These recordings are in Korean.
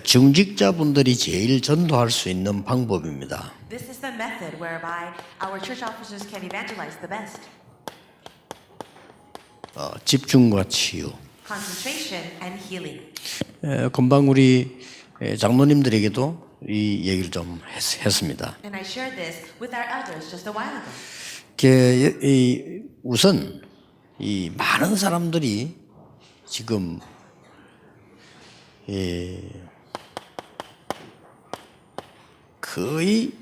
에, 중직자분들이 제일 전도할 수 있는 방법입니다. This is the method whereby our church officers can evangelize the best. 어, 집중과 치유. Concentration and healing. 에, 금방 우리 에, 장로님들에게도 이 얘기를 좀 했, 했습니다. And I shared this with our elders just a while ago. 게, 이, 우선 이 많은 사람들이 지금 이, 거의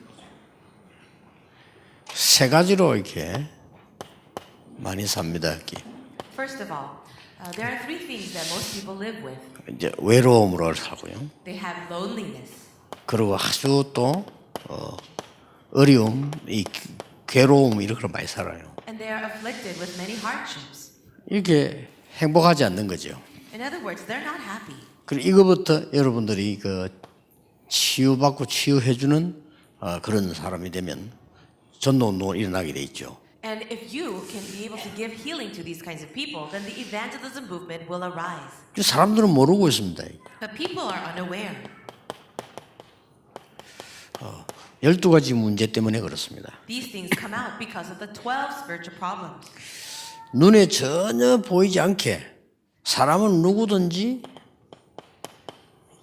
세 가지로 이렇게 많이 삽니다. 이렇게. First of all, uh, there are three things that most people live with. 이제 외로움으로 살고요. They have loneliness. 그리고 아주 또 어, 어려움, 이 괴로움 이런 걸 많이 살아요. And they are afflicted with many hardships. 이렇게 행복하지 않는 거죠. In other words, they're not happy. 그리고 이거부터 여러분들이 그 치유받고 치유해주는 어, 그런 사람이 되면 전도 운동을 일어나게 돼 있죠. And if you can be able to give healing to these kinds of people, then the evangelism movement will arise. 그 사람들은 모르고 있습니다. But people are unaware. 12가지 문제 때문에 그렇습니다. These things come out because of the 12 spiritual problems. 눈에 전혀 보이지 않게 사람은 누구든지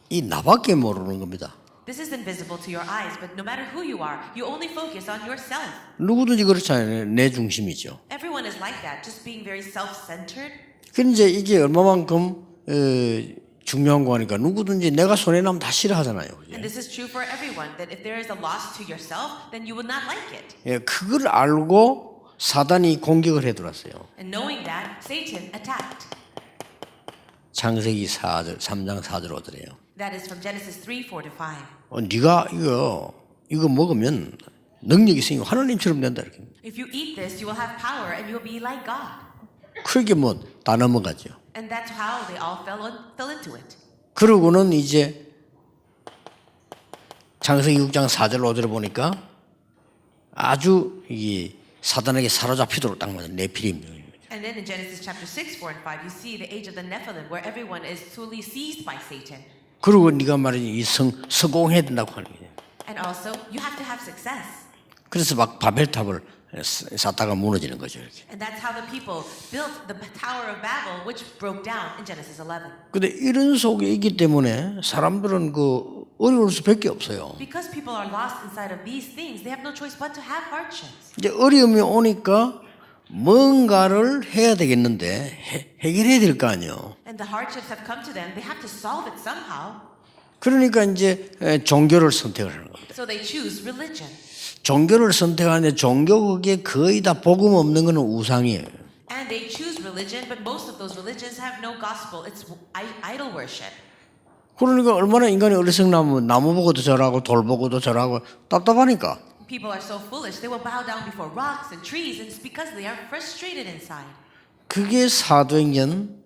이 나밖에 모르는 겁니다. This is invisible to your eyes, but no matter who you are, you only focus on yourself. 누구든지 그렇잖아요. 내 중심이죠. Everyone is like that, just being very self-centered. 근데 이게 얼마만큼 어, 중요한 거니까 누구든지 내가 손해 나면 다 싫어하잖아요. And this is true for everyone, that if there is a loss to yourself, then you will not like it. 예, 그걸 알고 사단이 공격을 해 들어왔어요. And knowing that, Satan attacked. 창세기 4절, 3장 4절 오더래요. That is from Genesis 3, 4 to 5. 어, 네가 이거 이거 먹으면 능력이 있으니까 하나님처럼 된다 이렇게. If you eat this, you will have power and you will be like God. 그렇게 뭐 다 넘어가죠. And that's how they all fell, on, fell into it. 그러고는 이제 창세기 6장 4절 5절을 보니까 아주 이 사단에게 사로잡히도록 딱 맞은 네피림. And then in Genesis chapter 6, 4 and 5, you see the age of the Nephilim, where everyone is totally seized by Satan. 그리고 네가 말이지 이 성, 성공해야 된다고 하는 거예요. And also, you have to have success. 그래서 막 바벨탑을 쌓다가 무너지는 거죠. 이렇게. And that's how the people built the Tower of Babel, which broke down in Genesis 11. 근데 이런 속에 있기 때문에 사람들은 그 어려울 수밖에 없어요. Because people are lost inside of these things, they have no choice but to have hardships. 이제 어려움이 오니까 뭔가를 해야 되겠는데 해, 해결해야 될 거 아니에요. And the hardships have come to them, they have to solve it somehow. 그러니까 이제 에, 종교를 선택을 하는 겁니다. So they choose religion. 종교를 선택하는데 종교 그게 거의 다 복음 없는 거는 우상이에요. And they choose religion, but most of those religions have no gospel. It's idol worship. 그러니까 얼마나 인간이 어리석나면 나무 보고도 절하고 돌 보고도 절하고 답답하니까 People are so foolish, they will bow down before rocks and trees, and it's because they are frustrated inside. 그게 사도행전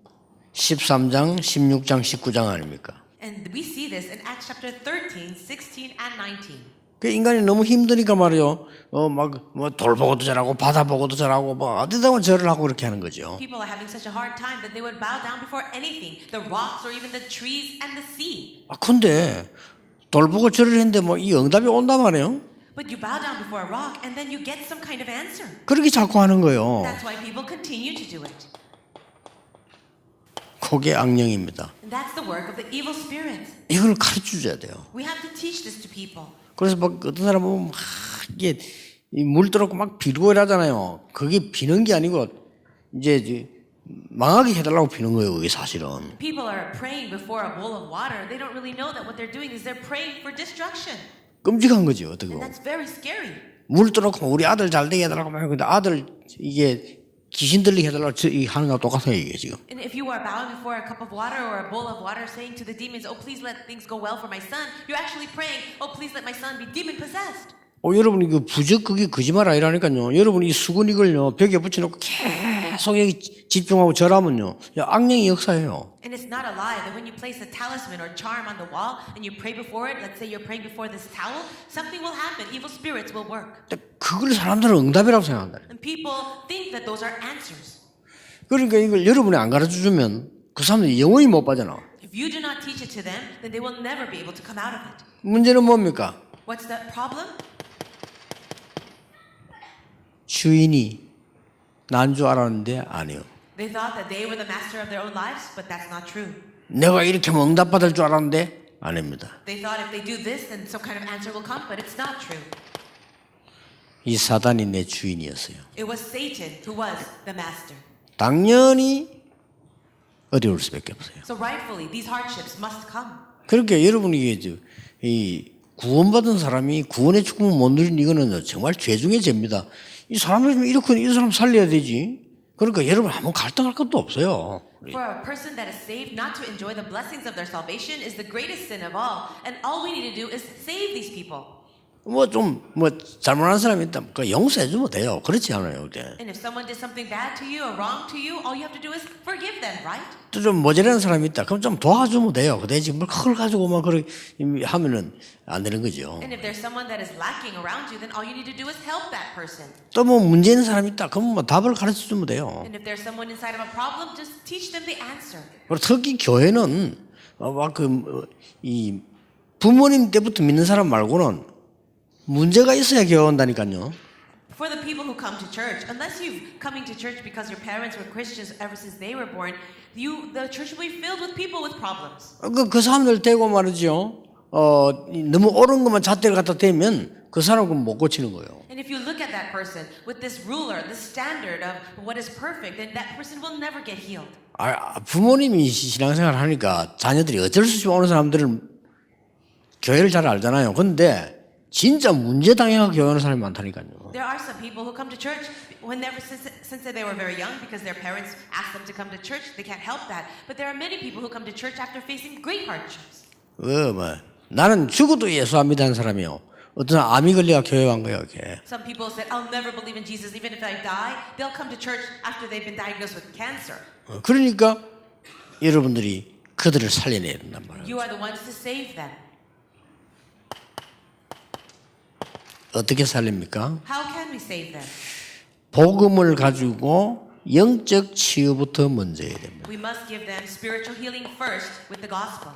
13장, 16장, 19장 아닙니까? And we see this in Acts chapter 13, 16, and 19. 그 인간이 너무 힘드니까 말이요. 어, 막, 뭐, 돌 보고도 절하고, 바다 보고도 절하고, 뭐, 어디다 가 절을 하고 그렇게 하는 거죠. People are having such a hard time that they would bow down before anything the rocks, or even the trees and the sea. 아, 근데, 돌 보고 절을 했는데 뭐, 이 응답이 온단 말이에요. But you bow down before a rock, and then you get some kind of answer. 그렇게 자꾸 하는 거예요. That's why people continue to do it. 그게 악령입니다. That's the work of the evil spirits. 이걸 가르쳐 줘야 돼요. We have to teach this to people. 그래서 막 어떤 사람 보면 막, 이게, 이물 들었고 막 비르고 이러잖아요. 그게 비는 게 아니고, 이제, 이제 망하게 해달라고 비는 거예요, 그게 사실은. People are praying before a bowl of water. They don't really know that what they're doing is they're praying for destruction. 끔찍한 거죠, 어떻게 보면. that's very scary. 물 들어놓고 우리 아들 잘 되게 해달라고 막 근데 아들 이게 귀신 들리게 해달라고 하는 거랑 똑같아요 이게 지금 And if you are bowing before a cup of water or a bowl of water saying to the demons, Oh, please let things go well for my son, you're actually praying, Oh, please let my son be demon possessed. 어, 여러분 이거 부적 그게 거짓말 아니라니까요 여러분 이 수건 이걸요 벽에 붙여놓고 계속 여기 집중하고 절하면요 야, 악령이 역사해요 And it's not a lie that when you place a talisman or charm on the wall and you pray before it, let's say you're praying before this towel, something will happen. Evil spirits will work. 근데 그걸 사람들은 응답이라고 생각한다 And people think that those are answers. 그러니까 이걸 여러분이 안 가르쳐 주면 그 사람들이 영원히 못 빠져나 If If you do not teach it to them, then they will never be able to come out of it. 문제는 뭡니까? What's the problem? 주인이 난 줄 알았는데 아니요. They thought that they were the master of their own lives, but that's not true. 내가 이렇게 하면 응답 받을 줄 알았는데 아닙니다. They thought if they do this, then some kind of answer will come, but it's not true. 이 사단이 내 주인이었어요. It was Satan who was the master. 당연히 어려울 수밖에 없어요. So rightfully, these hardships must come. 그렇게 여러분이 이게 이 구원받은 사람이 구원의 축복을 못 누린 이거는 정말 죄 중의 죄입니다. 이 사람을 좀 이렇게 이 사람 살려야 되지. 그러니까 여러분 아무 갈등할 것도 없어요. For a person that is saved not to enjoy the blessings of their salvation is the greatest sin of all, and all we need to do is save these people. 뭐 좀 뭐 잘못한 사람이 있다. 그 용서해 주면 돼요. 그렇지 않아요. 그게. And if someone did something bad to you or wrong to you, all you have to do is forgive them, right? 또 좀 모자라는 사람이 있다. 그럼 좀 도와주면 돼요. 근데 지금 그걸 가지고만 그렇게 하면은 안 되는 거죠. And if there's someone that is lacking around you, then all you need to do is help that person. 또 뭐 문제 있는 사람이 있다. 그럼 뭐 답을 가르쳐 주면 돼요. And if there's someone inside of a problem, just teach them the answer. 그리고 특히 교회는 막그이 부모님 때부터 믿는 사람 말고는 문제가 있어야 교회 온다니까요. For the people who come to church, unless you've coming to church because your parents were Christians ever since they were born, you the church will be filled with people with problems. 그, 그 사람들 대고 말이죠. 어, 이 너무 옳은 것만 잣대를 갖다 대면 그 사람은 못 고치는 거예요. And if you look at that person with this ruler, this standard of what is perfect, then that person will never get healed. 아, 부모님이 신앙생활 하니까 자녀들이 어쩔 수 없이 오는 사람들은 교회를 잘 알잖아요. 근데 진짜 문제 당해가 교회 오는 사람이 많다니까요. There are some people who come to church whenever since, since they were very young because their parents asked them to come to church. They can't help that. But there are many people who come to church after facing great hardships. 어, 뭐 나는 죽어도 예수 안 믿는 사람이요. 어떤 암이 걸려가 교회 간 거예요. 이렇게. Some people said, "I'll never believe in Jesus even if I die." They'll come to church after they've been diagnosed with cancer. 어, 그러니까 여러분들이 그들을 살려내야 된단 말이에요. You are the ones to save them. 어떻게 살립니까? How can we save them? 복음을 가지고 영적 치유부터 먼저 해야 됩니다. We must give them spiritual healing first with the gospel.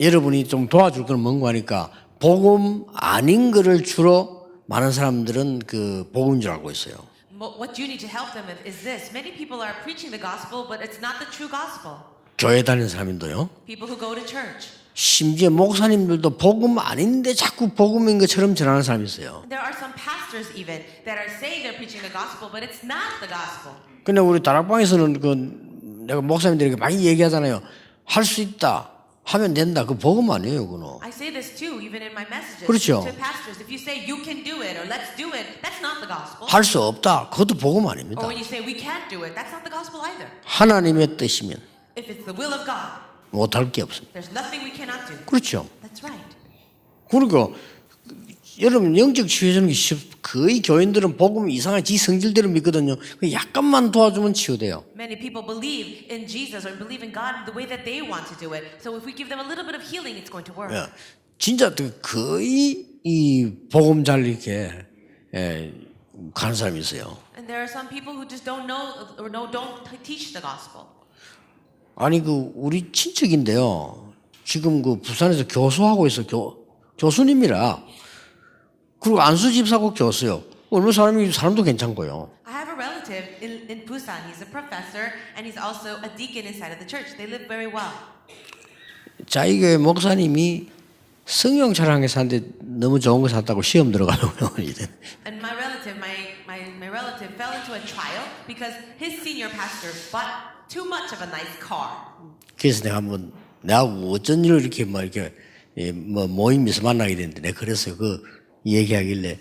여러분이 좀 도와줄 건 뭔가 하니까 복음 아닌 거를 주로 많은 사람들은 그 복음인 줄 알고 있어요. What you need to help them with is this. Many people are preaching the gospel, but it's not the true gospel. 교회 다니는 사람인데요. People who go to church. 심지어 목사님들도 복음 아닌데 자꾸 복음인 것처럼 전하는 사람이 있어요. There are some pastors even that are saying they're preaching the gospel, but it's not the gospel. 근데 우리 다락방에서는 그 내가 목사님들에게 많이 얘기하잖아요. 할 수 있다. 하면 된다. 그 복음 아니에요, 그거는. I say this too, even in my messages 그렇죠. to pastors. If you say you can do it or let's do it, that's not the gospel. 할 수 없다. 그것도 복음 아닙니다. Or when you say we can't do it, that's not the gospel either. 하나님의 뜻이면 If it's the will of God, 못할 게 없습니다. 그렇죠. That's right. 그러니까 여러분 영적 치유되는 게 쉽- 거의 교인들은 복음 이상한 지 성질대로 믿거든요. 그 약간만 도와주면 치유돼요. Many people believe in Jesus or believe in God the way that they want to do it. So if we give them a little bit of healing, it's going to work. 예. 진짜 그 거의 이 복음 잘 이렇게 예, 가는 사람이 있어요. And there are some people who just don't know or no, don't teach the gospel. 아니 그 우리 친척인데요. 지금 그 부산에서 교수하고 있어 교 교수님이라 그리고 안수 집사고 교수요. 얼마 사람이 사람도 괜찮고요. I have a relative in, in Busan. He's a professor and he's also a deacon inside of the church. They live very well. 자기 교회 목사님이 성령 차량에 사는데 너무 좋은 거 샀다고 시험 들어가려고요. 이제. And my relative, my relative fell into a trial because his senior pastor bought too much of a nice car. 그래서 내가 한번 내가 어쩐 일로 이렇게 뭐 이렇게 예, 뭐 모임에서 만나게 됐는데 내가 그래서 그 얘기하길래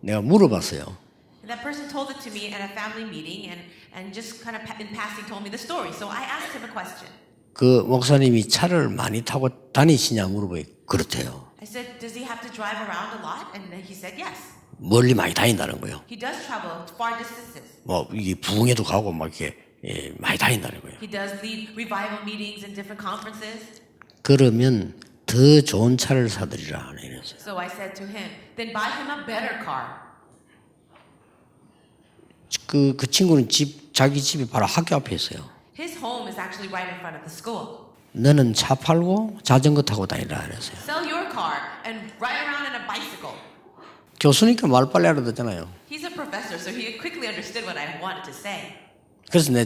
내가 물어봤어요. And that person told it to me at a family meeting and, and just kind of pa- in passing told me the story. So I asked him a question. 그 목사님이 차를 많이 타고 다니시냐 물어보니 그렇대요. I said, Does he have to drive around a lot? And he said, Yes. 멀리 많이 다닌다는 거예요. He does travel far distances. 뭐 이게 부흥회도 가고 막 이렇게 예, 많이 다닌다는 거예요. He does lead revival meetings and different conferences. 그러면 더 좋은 차를 사드리라 이랬어요. So I said to him, Then buy him a better car. 그, 그 친구는 집 자기 집이 바로 학교 앞에 있어요. His home is actually right in front of the school. 너는 차 팔고 자전거 타고 다니라 그랬어요. Sell your car and ride around in a bicycle. 교수니까 말 빨리 알아듣잖아요. He's a professor, so he quickly understood what I wanted to say. 그래서 내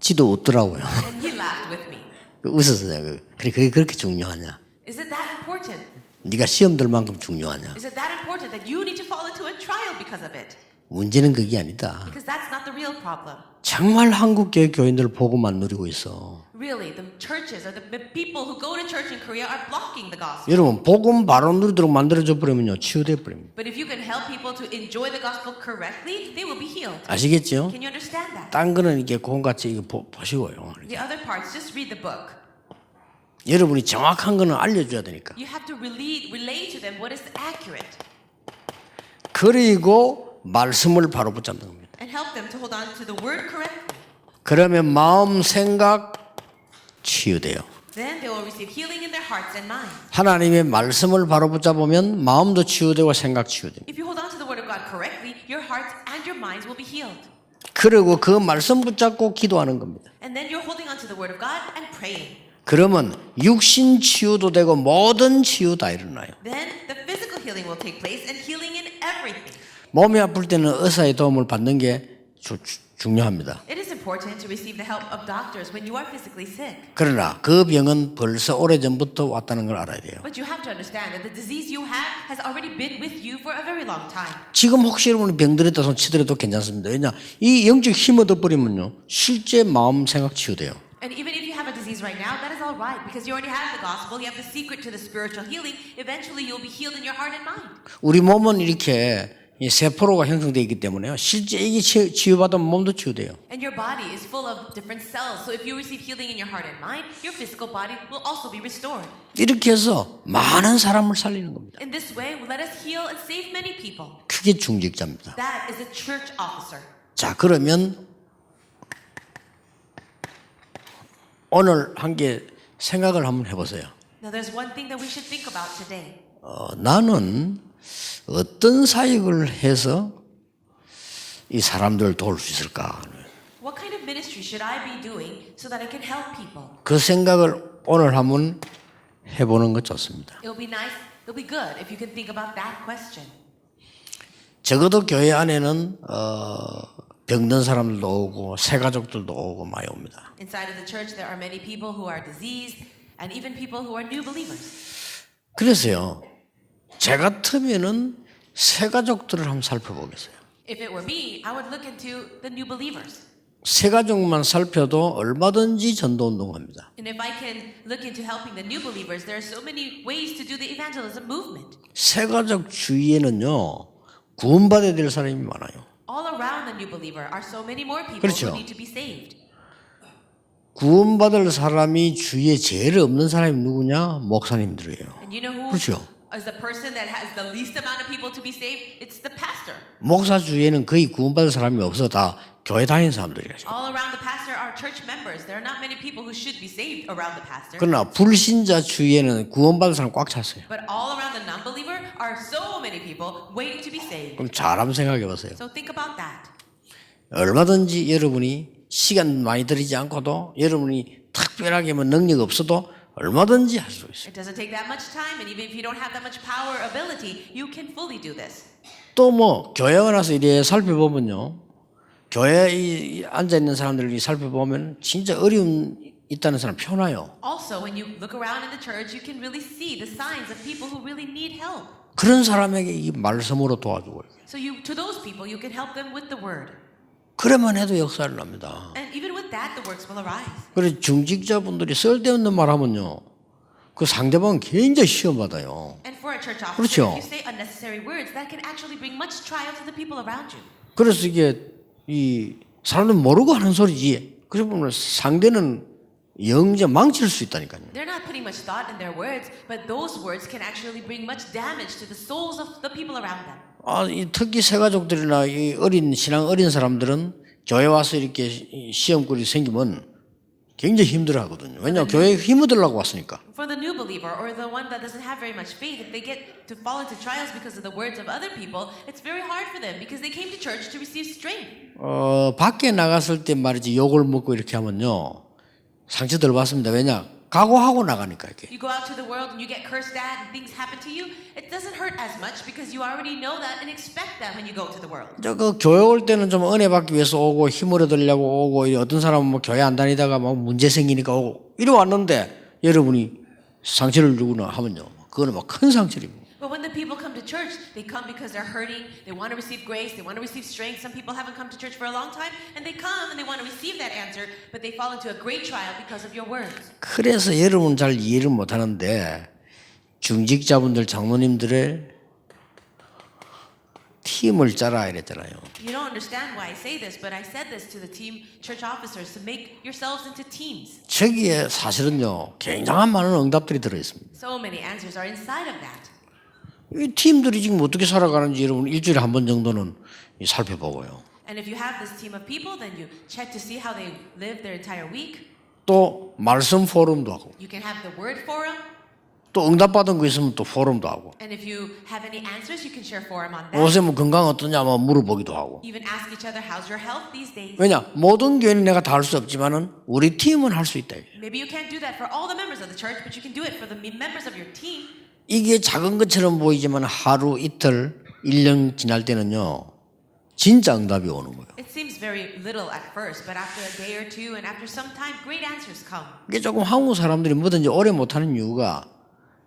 지도 웃더라고요. And he laughed with me. 웃었어요. 그, 그래 그게 그렇게 중요하냐? Is it that important? 네가 시험 들 만큼 중요하냐? Is it that important that you need to fall into a trial because of it? 문제는 그게 아니다. Because that's not the real problem. 정말 한국 교회 교인들 복음만 누리고 있어. Really, the churches or the people who go to church in Korea are blocking the gospel. 여러분 복음 바로 누리도록 만들어줘 버리면요 치유돼 버립니다. But if you can help people to enjoy the gospel correctly, they will be healed. 아시겠죠? Can you understand that? 딴 거는 이게 그같이 이거 보, 보시고요. The other parts, just read the book. 여러분이 정확한 거는 알려줘야 되니까. You have to relay, relay to them what is accurate 그리고 말씀을 바로 붙잡는 겁니다. and help them to hold on to the word correctly. 그러면 마음, 생각 치유돼요. Then they will receive healing in their hearts and minds. 하나님의 말씀을 바로 붙잡으면 마음도 치유되고 생각 치유됩니다. 그리고 그 말씀 붙잡고 기도하는 겁니다. And then you're holding on to the word of God and praying. 그러면 육신 치유도 되고 모든 치유 다 일어나요. Then the physical healing will take place and healing in everything. 몸이 아플 때는 의사의 도움을 받는 게 주- 주- 중요합니다. It is important to receive the help of doctors when you are physically sick. 그러나 그 병은 벌써 오래 전부터 왔다는 걸 알아야 돼요. But you have to understand that the disease you have has already been with you for a very long time. 지금 혹시 여러분이 병들었다 손 치더라도 괜찮습니다. 왜냐? 이 영적 힘 얻어버리면요. 실제 마음 생각 치유돼요. And even if you have a disease right now, that is all right because you already have the gospel, you have the secret to the spiritual healing. Eventually, you'll be healed in your heart and mind. 우리 몸은 이렇게 이 세포로가 형성되어 있기 때문에요. 실제 이게 치- 치유받으면 몸도 치유돼요. And your body is full of different cells. So if you receive healing in your heart and mind, your physical body will also be restored. 이렇게 해서 많은 사람을 살리는 겁니다. In this way, let us heal and save many people. 그게 중직자입니다. That is a church officer. 자, 그러면 오늘 한개 생각을 한번 해보세요. Now, there's one thing that we should think about today. 어, 나는 어떤 사역을 해서 이 사람들을 도울 수 있을까? What kind of ministry should I be doing so that I can help people? 그 생각을 오늘 한번 해보는 것 좋습니다. It'll be nice, it'll be good if you can think about that question. 적어도 교회 안에는 어, 병든 사람들도 오고 새 가족들도 오고 많이 옵니다. Inside of the church, there are many people who are diseased and even people who are new believers. 그래서요, 제 같으면은 새 가족들을 한번 살펴보겠어요. If it were me, I would look into the new believers. 새 가족만 살펴도 얼마든지 전도 운동합니다. And if I can look into helping the new believers, there are so many ways to do the evangelism movement. 새 가족 주위에는요 구원받아야 될 사람이 많아요. All around the new believer are so many more people 그렇죠. who need to be saved. 구원받을 사람이 주위에 제일 없는 사람이 누구냐? 목사님들이에요. And you know who 그렇죠. Is the person that has the least amount of people to be saved? It's the pastor. 목사 주위에는 거의 구원받을 사람이 없어 다 교회 다니는 사람들이죠. All around the pastor are church members. There are not many people who should be saved around the pastor. 그러나 불신자 주위에는 구원받을 사람 꽉 찼어요. But all around the non-believer are so many people waiting to be saved. 그럼 잘 한번 생각해 보세요. So think about that. 얼마든지 여러분이 시간 많이 들이지 않고도 여러분이 특별하게 뭐 능력 없어도 얼마든지 할 수 있어요. It doesn't take that much time, and even if you don't have that much power or ability, you can fully do this. 또 뭐 교회 와서 이래 살펴보면요. 교회에 이- 앉아 있는 사람들이 살펴보면 진짜 어려움 있다는 사람 편해요. Also, when you look around in the church, you can really see the signs of people who really need help. 그런 사람에게 이 말씀으로 도와주고 So you, to those people, you can help them with the word. 그러면 해도 역사를 납니다. 그래서 중직자분들이 쓸데없는 말 하면요. 그 상대방은 굉장히 시험받아요. Church officer, 그렇죠. 그래서 이게 이 사람들 모르고 하는 소리지. 그래 보면 상대는 영제 망칠 수 있다니까요. They're not putting much thought in their words, but those words can actually bring much damage to the souls of the people around them. 아, 이 특히 새가족들이나 이 어린 신앙 어린 사람들은 교회 와서 이렇게 이 시험거리 생기면 굉장히 힘들어 하거든요. 왜냐 교회에 힘 얻으려고 왔으니까. For the new believer or the one that doesn't have very much faith, if they get to fall into trials because of the words of other people, it's very hard for them because they came to church to receive strength. 어, 밖에 나갔을 때 말이지 욕을 먹고 이렇게 하면요 상처 덜 받습니다. 왜냐 각오하고 나가니까 이렇게. You go out to the world and you get cursed at and things happen to you, it doesn't hurt as much because you already know that and expect that when you go to the world. 저그 교회 올 때는 좀 은혜 받기 위해서 오고 힘을 얻으려고 오고 이 어떤 사람은 뭐 교회 안 다니다가 막 문제 생기니까 오고 이래 왔는데 여러분이 상처를 주거나 하면요 그거는 막 큰 상처입니다. they come because they're hurting, they want to receive grace, they want to receive strength. Some people haven't come to church for a long time, and they come and they want to receive that answer, but they fall into a great trial because of your words. 그래서 여러분 잘 이해를 못 하는데 중직자분들 장로님들의 팀을 짜라 이랬잖아요. You don't understand why I say this, but I said this to the team church officers to make yourselves into teams. 저기에 사실은요 굉장한 많은 응답들이 들어 있습니다. So many answers are inside of that. 이 팀들이 지금 어떻게 살아가는지 여러분 일주일에 한 번 정도는 이 살펴보고요. And if you have this team of people, then you check to see how they live their entire week. 또 말씀 포럼도 하고 You can have the word forum, 또 응답받은 거 있으면 또 포럼도 하고 and if you have any answers, you can share forum on that. 요새 뭐 건강 어떠냐 뭐 물어보기도 하고 Even ask each other, how's your health these days? 왜냐 모든 교회는 내가 다 할 수 없지만은 우리 팀은 할 수 있다. Maybe you can't do that for all the members of the church, but you can do it for the me- members of your team. 이게 작은 것처럼 보이지만 하루 이틀 1년 지날 때는요 진짜 응답이 오는 거예요. It seems very little at first, but after a day or two and after some time, great answers come. 이게 조금 한국 사람들이 뭐든지 오래 못 하는 이유가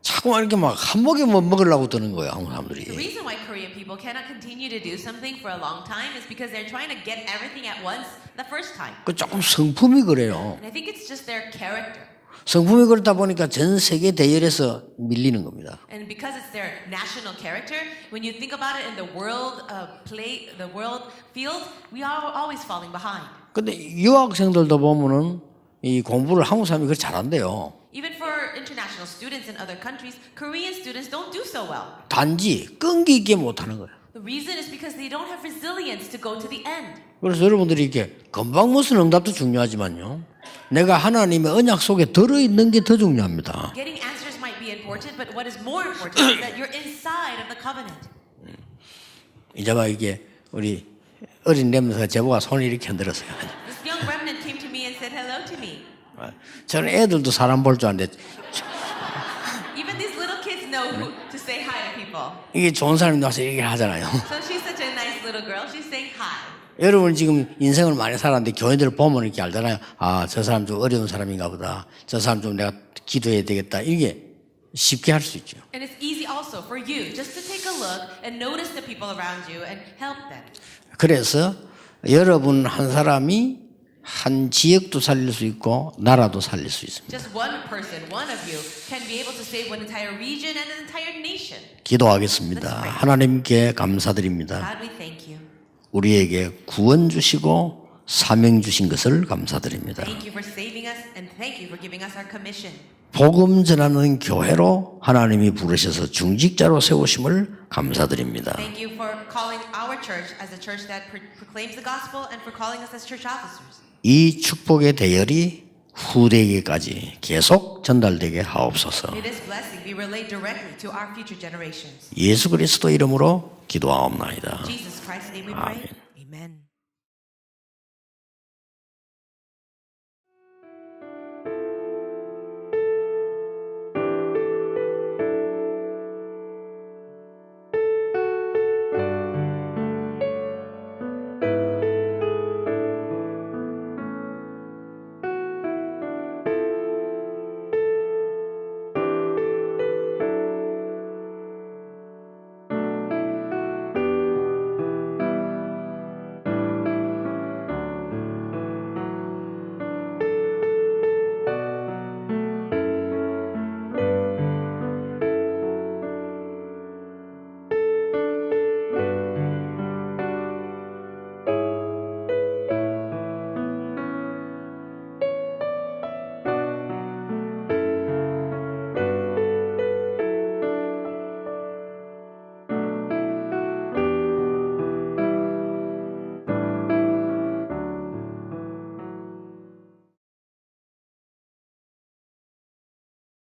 자꾸만 이렇게 막한 목에 뭐 먹으려고 드는 거예요 한국 The 사람들이. reason why Korean people cannot continue to do something for a long time is because they're trying to get everything at once the first time. 그 조금 성품이 그래요. And I think it's just their character. 성품이 그렇다 보니까 전 세계 대열에서 밀리는 겁니다. And because it's their national character, when you think about it in the world uh, play, the world field, we are always falling behind. 근데 유학생들도 보면은 이 공부를 한국 사람이 그렇게 잘한대요. Even for international students in other countries, Korean students don't do so well. 단지 끈기 있게 못하는 거예요. The reason is because they don't have resilience to go to the end. 그래서 여러분들이 이렇게 금방 무슨 응답도 중요하지만요. 내가 하나님의 언약 속에 들어 있는 게 더 중요합니다. Getting answers might be important, but what is more important is that you're inside of the covenant. 이제 막 이게 우리 어린 렘너가 제보가 손을 이렇게 흔들었어요. This young remnant came to me and said hello to me. 저는 애들도 사람 볼 줄 아는데 이게 좋은 사람이 나와서 얘기를 하잖아요. So she's such a nice little girl. She's saying hi. 여러분 지금 인생을 많이 살았는데 교회들 보면 이렇게 알잖아요. 아, 저 사람 좀 어려운 사람인가 보다. 저 사람 좀 내가 기도해야 되겠다. 이게 쉽게 할 수 있죠. And it's easy also for you just to take a look and notice the people around you and help them. 그래서 여러분 한 사람이 한 지역도 살릴 수 있고 나라도 살릴 수 있습니다. Just one person, one of you, can be able to save one entire region and an entire nation. 기도하겠습니다. 하나님께 감사드립니다. God, we thank you. 우리에게 구원 주시고 사명 주신 것을 감사드립니다. Thank you for saving us and thank you for giving us our commission. 복음 전하는 교회로 하나님이 부르셔서 중직자로 세우심을 감사드립니다. Thank you for calling our church as a church that pro- proclaims the gospel and for calling us as church officers. 이 축복의 대열이 후대에게까지 계속 전달되게 하옵소서. 예수 그리스도 이름으로 기도하옵나이다. Jesus